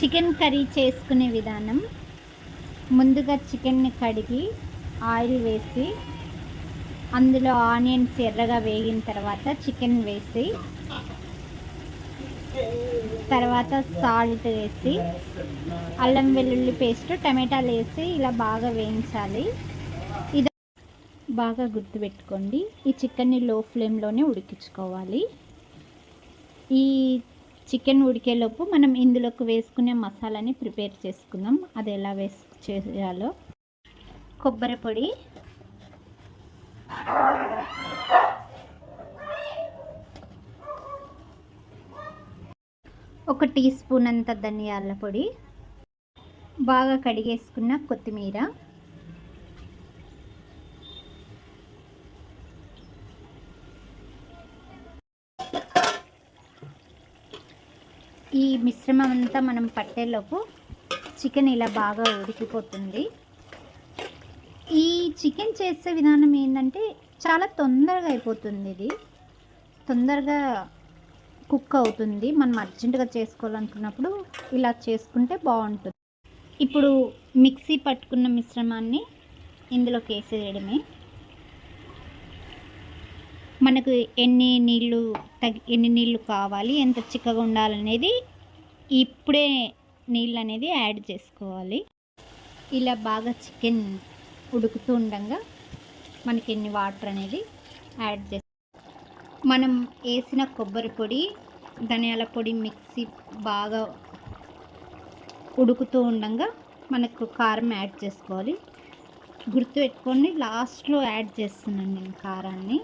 Chicken curry చేసుకునే విధానం. ముందుగా చికెన్ని కడిగి ఆయిల్ వేసి అందులో ఆనియన్స్ ఎర్రగా వేగిన తర్వాత చికెన్ వేసి తర్వాత సాల్ట్ వేసి అల్లం వెల్లుల్లి పేస్ట్ టమాటాలు వేసి ఇలా బాగా వేయించాలి. ఇది బాగా గుర్తుపెట్టుకోండి. ఈ చికెన్ని లో ఫ్లేమ్లోనే ఉడికించుకోవాలి. ఈ చికెన్ ఉడికేలోపు మనం ఇందులోకి వేసుకునే మసాలాని ప్రిపేర్ చేసుకుందాం. అది ఎలా వేసు చేయాలో. కొబ్బరి పొడి. ఒక టీ స్పూన్ అంత ధనియాల పొడి. బాగా కడిగేసుకున్న కొత్తిమీర. ఈ మిశ్రమం అంతా మనం పట్టేలోపు చికెన్ ఇలా బాగా ఉడికిపోతుంది. ఈ చికెన్ చేసే విధానం ఏంటంటే చాలా తొందరగా అయిపోతుంది ఇది. తొందరగా కుక్ అవుతుంది. మనం అర్జెంటుగా చేసుకోవాలనుకున్నప్పుడు ఇలా చేసుకుంటే బాగుంటుంది. ఇప్పుడు మిక్సీ పట్టుకున్న మిశ్రమాన్ని ఇందులోకి వేసేయడమే. మనకు ఎన్ని నీళ్ళు తగి ఎన్ని నీళ్ళు కావాలి ఎంత చిక్కగా ఉండాలనేది ఇప్పుడే నీళ్ళు అనేది యాడ్ చేసుకోవాలి. ఇలా బాగా చికెన్ ఉడుకుతూ ఉండగా మనకి ఎన్ని వాటర్ అనేది యాడ్ చేసి మనం వేసిన కొబ్బరి పొడి ధనియాల పొడి మిక్సీ బాగా ఉడుకుతూ ఉండగా మనకు కారం యాడ్ చేసుకోవాలి. గుర్తు పెట్టుకొని లాస్ట్లో యాడ్ చేస్తున్నాను నేను కారాన్ని.